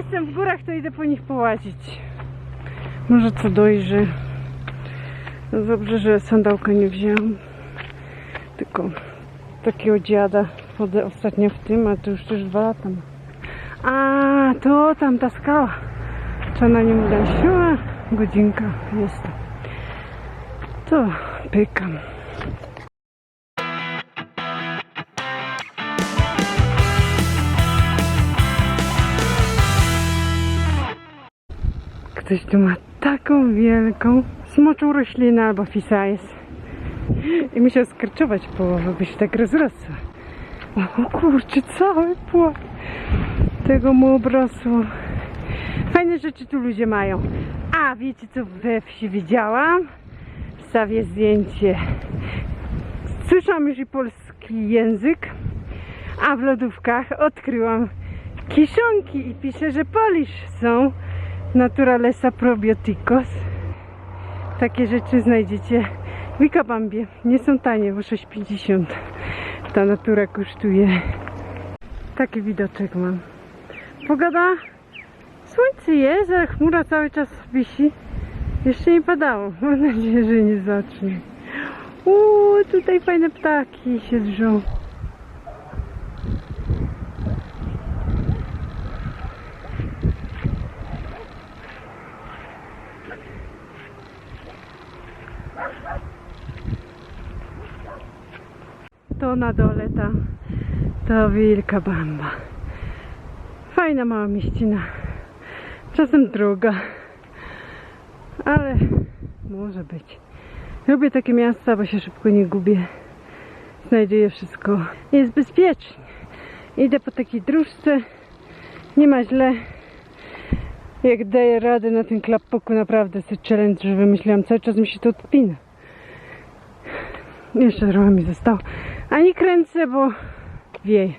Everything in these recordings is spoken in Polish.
jestem w górach, to idę po nich połazić. Może co dojrzy. No dobrze, że sandałka nie wzięłam. Tylko takiego dziada chodzę ostatnio w tym, a to już też dwa lata. A, to tam ta skała. Trzeba na nim dać. Godzinka jest. To pykam. Ktoś tu ma taką wielką smoczą roślinę albo fisajs. I musiał skarczować połowę, by się tak rozrosła. O kurczę, cały płot tego mu obrosło. Fajne rzeczy tu ludzie mają. A wiecie co we wsi widziałam? Wstawię zdjęcie. Słyszałam już i polski język, a w lodówkach odkryłam kiszonki i pisze, że polish są Naturalesa Probioticos. Takie rzeczy znajdziecie w Wikabambie. Nie są tanie, bo 6,50 ta natura kosztuje. Taki widoczek mam. Pogoda? Słońce jest, ale chmura cały czas wisi. Jeszcze nie padało. Mam nadzieję, że nie zacznie. Uuu, tutaj fajne ptaki się drzą. To na dole ta, ta wielka bamba. Fajna mała mieścina. Czasem droga. Ale może być. Lubię takie miasta, bo się szybko nie gubię. Znajduję wszystko. Jest bezpiecznie. Idę po takiej dróżce. Nie ma źle. Jak daję radę na tym klappoku, naprawdę jest challenge, że wymyśliłam. Cały czas mi się to odpina. Jeszcze trochę mi zostało. A nie kręcę, bo wieje.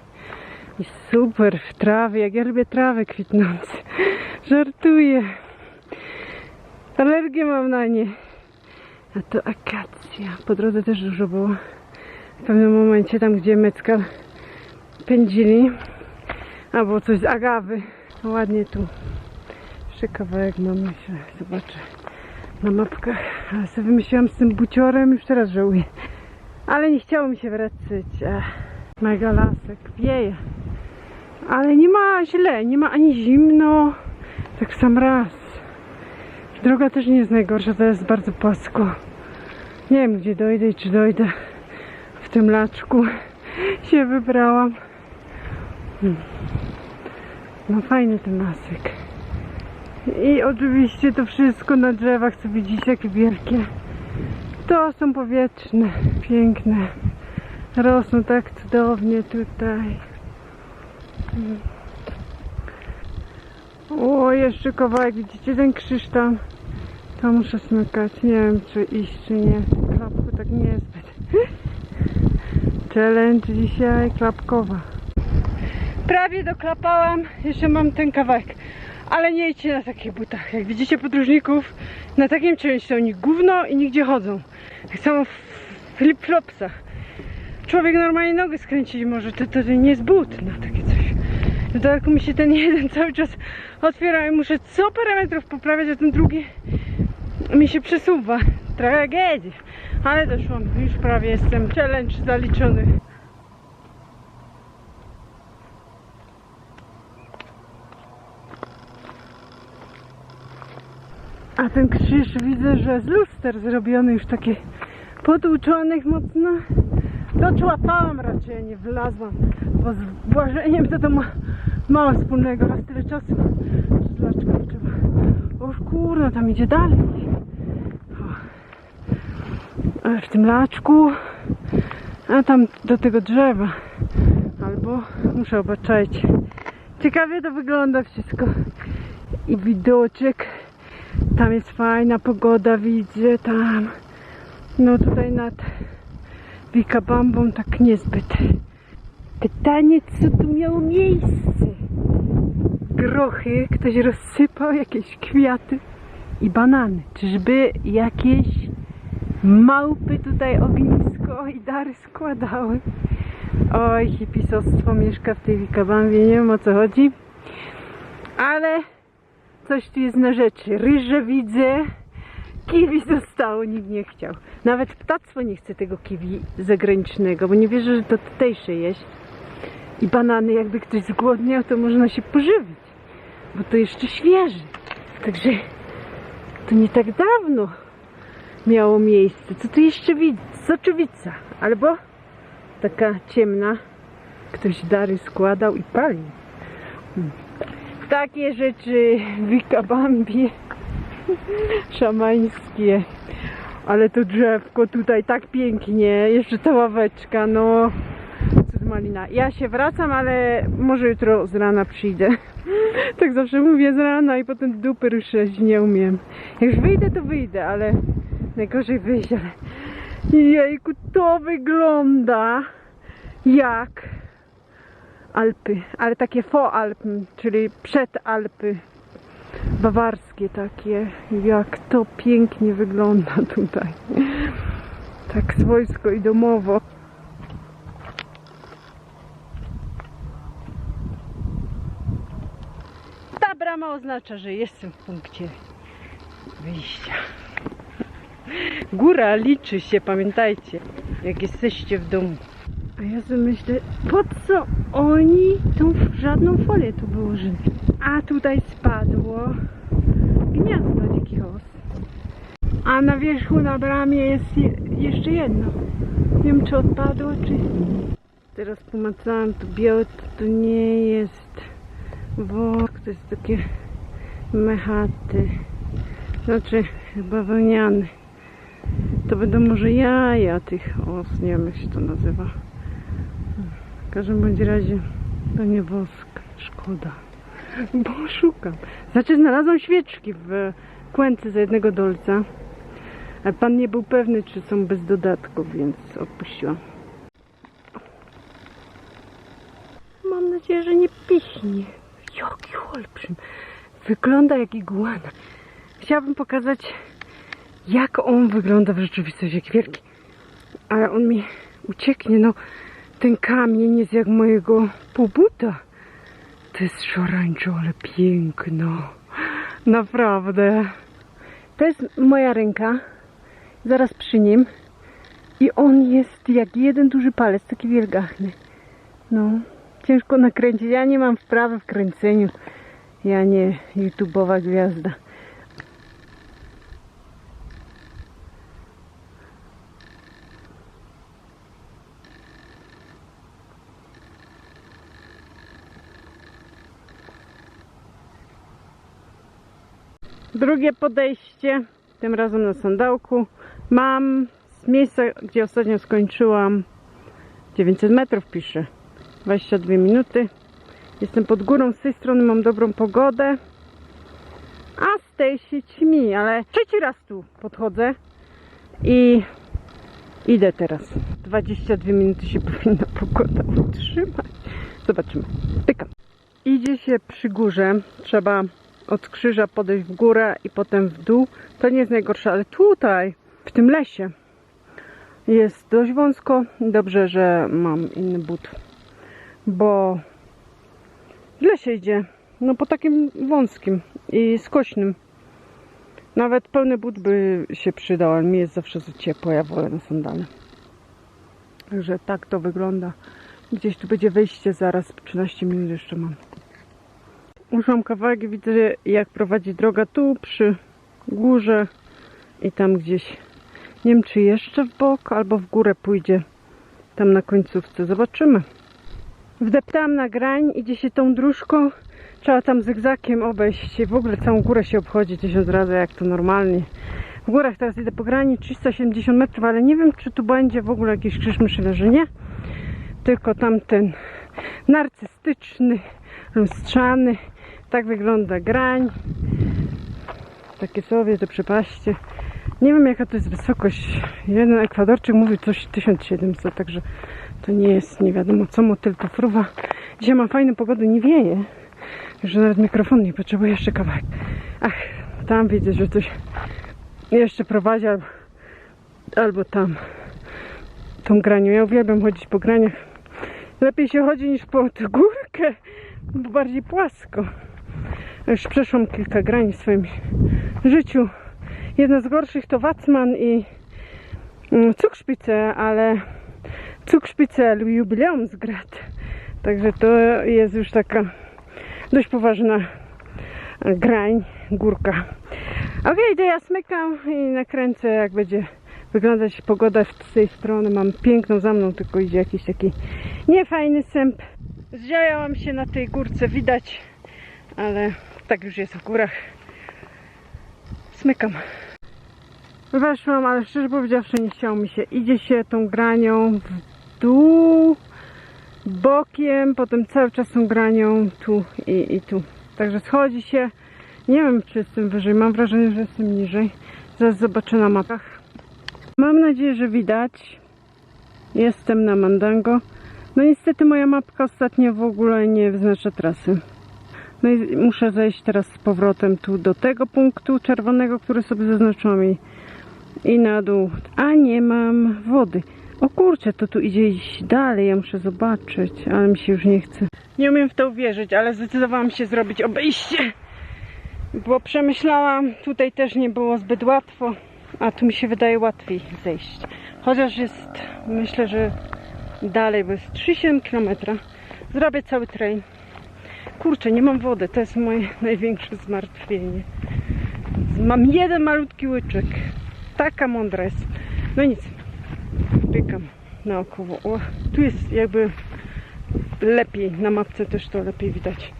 I super w trawie, jak ja lubię trawy kwitnące. Żartuję. Alergię mam na nie. A to akacja. Po drodze też dużo było. W pewnym momencie tam, gdzie Meckal pędzili. Albo coś z agawy. No ładnie tu. Jeszcze kawałek mam, myślę. Zobaczę na mapkach. Ale sobie wymyśliłam z tym buciorem, już teraz żałuję. Ale nie chciało mi się wracać. Mega lasek, wieje. Ale nie ma źle, nie ma ani zimno, tak sam raz. Droga też nie jest najgorsza, to jest bardzo płasko. Nie wiem gdzie dojdę i czy dojdę. W tym laczku się wybrałam. Hmm. No fajny ten lasek. I oczywiście to wszystko na drzewach, co widzicie, jakie wielkie. To są powietrzne, piękne. Rosną tak cudownie tutaj. O, jeszcze kawałek, widzicie ten krzyż tam? To muszę smykać. Nie wiem, czy iść, czy nie. Klapku tak nie jest zbyt. Challenge dzisiaj klapkowa. Prawie doklapałam. Jeszcze mam ten kawałek. Ale nie idźcie na takich butach. Jak widzicie podróżników, na takim czymś to oni gówno i nigdzie chodzą. Tak samo w flip-flopsach. Człowiek normalnie nogę skręcić może, to, to, to nie jest but na takie coś. W dodatku mi się ten jeden cały czas otwiera i muszę co parametrów poprawiać, a ten drugi mi się przesuwa. Tragedia. Ale doszłam, już prawie jestem. Challenge zaliczony. A ten krzyż widzę, że z luster zrobiony już taki potłuczonych mocno. Doczłapałam raczej, nie wlazłam, bo z błażeniem to to ma mało wspólnego. Raz tyle czasu laczkę trzeba. Kurno, tam idzie dalej. O. W tym laczku, a tam do tego drzewa. Albo muszę obaczać. Ciekawie to wygląda wszystko. I widoczek. Tam jest fajna pogoda, widzę tam. No tutaj nad Wikabambą tak niezbyt. Pytanie, co tu miało miejsce? Grochy, ktoś rozsypał jakieś kwiaty i banany. Czyżby jakieś małpy tutaj ognisko i dary składały? Oj, hipisostwo mieszka w tej Wikabambie, nie wiem o co chodzi. Ale coś tu jest na rzeczy. Ryże widzę. Kiwi zostało, nikt nie chciał. Nawet ptactwo nie chce tego kiwi zagranicznego, bo nie wierzy, że to tutejsze jeść. I banany, jakby ktoś zgłodniał, to można się pożywić, bo to jeszcze świeże. Także to nie tak dawno miało miejsce. Co tu jeszcze widzę? Soczewica. Albo taka ciemna. Ktoś dary składał i palił. Hmm. Takie rzeczy wikabambi szamańskie. Ale to drzewko tutaj tak pięknie. Jeszcze ta ławeczka, no. Cud malina. Ja się wracam, ale może jutro z rana przyjdę. Tak zawsze mówię z rana i potem dupy ruszać nie umiem. Jak już wyjdę, to wyjdę, ale najgorzej wyjść, ale jejku, to wygląda jak Alpy, ale takie Alpy, czyli przed Alpy bawarskie takie, jak to pięknie wygląda tutaj. Tak swojsko i domowo. Ta brama oznacza, że jestem w punkcie wyjścia. Góra liczy się, pamiętajcie, jak jesteście w domu. A ja sobie myślę, po co oni tą żadną folię tu wyłożyli? A tutaj spadło gniazdo dzikich os. A na wierzchu na bramie jest je, jeszcze jedno. Nie wiem czy odpadło, czy... Teraz pomacałam, to białe to, nie jest work, to jest takie mechaty. Znaczy chyba wełniane. To będą może jaja tych os, nie wiem jak się to nazywa. W każdym bądź razie to nie wosk, szkoda. Bo szukam. Znaczy znalazłam świeczki w kłęce za jednego dolca. Ale pan nie był pewny, czy są bez dodatków, więc odpuściłam. Mam nadzieję, że nie pichnie. Jaki olbrzym. Wygląda jak iguana. Chciałabym pokazać, jak on wygląda w rzeczywistości, jak wielki. Ale on mi ucieknie, no. Ten kamień jest jak mojego półbuta. To jest szarańczo, ale piękno. Naprawdę. To jest moja ręka. Zaraz przy nim. I on jest jak jeden duży palec, taki wielgachny. No, ciężko nakręcić. Ja nie mam wprawy w kręceniu. Ja nie YouTubeowa gwiazda. Drugie podejście, tym razem na sandałku. Mam z miejsca, gdzie ostatnio skończyłam 900 metrów piszę. 22 minuty. Jestem pod górą, z tej strony mam dobrą pogodę. A z tej się ćmi, ale trzeci raz tu podchodzę i idę teraz. 22 minuty się powinna pogoda utrzymać. Zobaczymy. Pykam. Idzie się przy górze. Trzeba od krzyża podejść w górę i potem w dół. To nie jest najgorsze, ale tutaj, w tym lesie, jest dość wąsko. Dobrze, że mam inny but, bo źle się idzie. No po takim wąskim i skośnym. Nawet pełny but by się przydał, ale mi jest zawsze za ciepło, ja wolę na sandale. Także tak to wygląda. Gdzieś tu będzie wejście zaraz, 13 minut jeszcze mam. Uszłam kawałek i widzę jak prowadzi droga tu przy górze i tam gdzieś. Nie wiem czy jeszcze w bok albo w górę pójdzie. Tam na końcówce. Zobaczymy. Wdeptałam na grań, idzie się tą dróżką. Trzeba tam zygzakiem obejść. W ogóle całą górę się obchodzi tysiąc razy jak to normalnie. W górach teraz idę po grani 370 metrów, ale nie wiem czy tu będzie w ogóle jakiś krzyż myślę, że nie. Tylko tamten narcystyczny, lustrzany. Tak wygląda grań. Takie sobie te przepaście. Nie wiem jaka to jest wysokość. Jeden ekwadorczyk mówi coś 1700, także to nie jest nie wiadomo co, motyl to fruwa. Dzisiaj mam fajną pogodę, nie wieje. Że nawet mikrofon nie potrzebuję jeszcze kawałek. Ach, tam widzę, że coś jeszcze prowadzi albo, albo tam tą granią. Ja uwielbiam chodzić po graniach. Lepiej się chodzi niż po górkę, bo bardziej płasko. Już przeszłam kilka grań w swoim życiu. Jedna z gorszych to Wacman i mm, Cukrszpice, ale Cukrszpice Jubileumsgrad. Także to jest już taka dość poważna grań, górka. Okej, to ja smykam i nakręcę jak będzie wyglądać pogoda z tej strony. Mam piękną za mną, tylko idzie jakiś taki niefajny sęp. Zdziałałam się na tej górce, widać, ale tak już jest w górach. Smykam. Weszłam, ale szczerze powiedziawszy nie chciało mi się. Idzie się tą granią w dół, bokiem, potem cały czas tą granią tu i, i tu. Także schodzi się. Nie wiem, czy jestem wyżej. Mam wrażenie, że jestem niżej. Zaraz zobaczę na mapach. Mam nadzieję, że widać. Jestem na Mandango. No niestety moja mapka ostatnio w ogóle nie wyznacza trasy. No i muszę zejść teraz z powrotem tu do tego punktu czerwonego, który sobie zaznaczyłam i, i na dół. A nie mam wody. O kurczę, to tu idzie iść dalej, ja muszę zobaczyć, ale mi się już nie chce. Nie umiem w to uwierzyć, ale zdecydowałam się zrobić obejście, bo przemyślałam, tutaj też nie było zbyt łatwo, a tu mi się wydaje łatwiej zejść. Chociaż jest, myślę, że dalej, bo jest 3,7 km. Zrobię cały train. Kurczę, nie mam wody, to jest moje największe zmartwienie. Mam jeden malutki łyczek. Taka mądra jest. No nic, pykam naokoło. O, tu jest jakby lepiej, na mapce też to lepiej widać.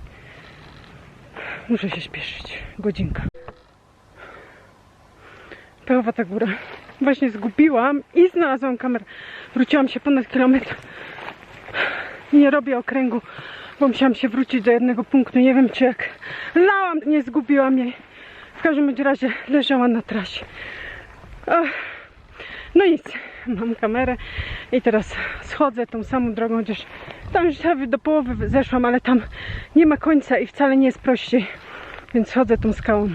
Muszę się śpieszyć. Godzinka. Pełowata góra. Właśnie zgubiłam i znalazłam kamerę. Wróciłam się ponad kilometr. Nie robię okręgu, bo musiałam się wrócić do jednego punktu. Nie wiem czy jak lałam, nie zgubiłam jej. W każdym razie leżała na trasie. No nic, mam kamerę i teraz schodzę tą samą drogą, chociaż tam już prawie do połowy zeszłam, ale tam nie ma końca i wcale nie jest prościej, więc schodzę tą skałą.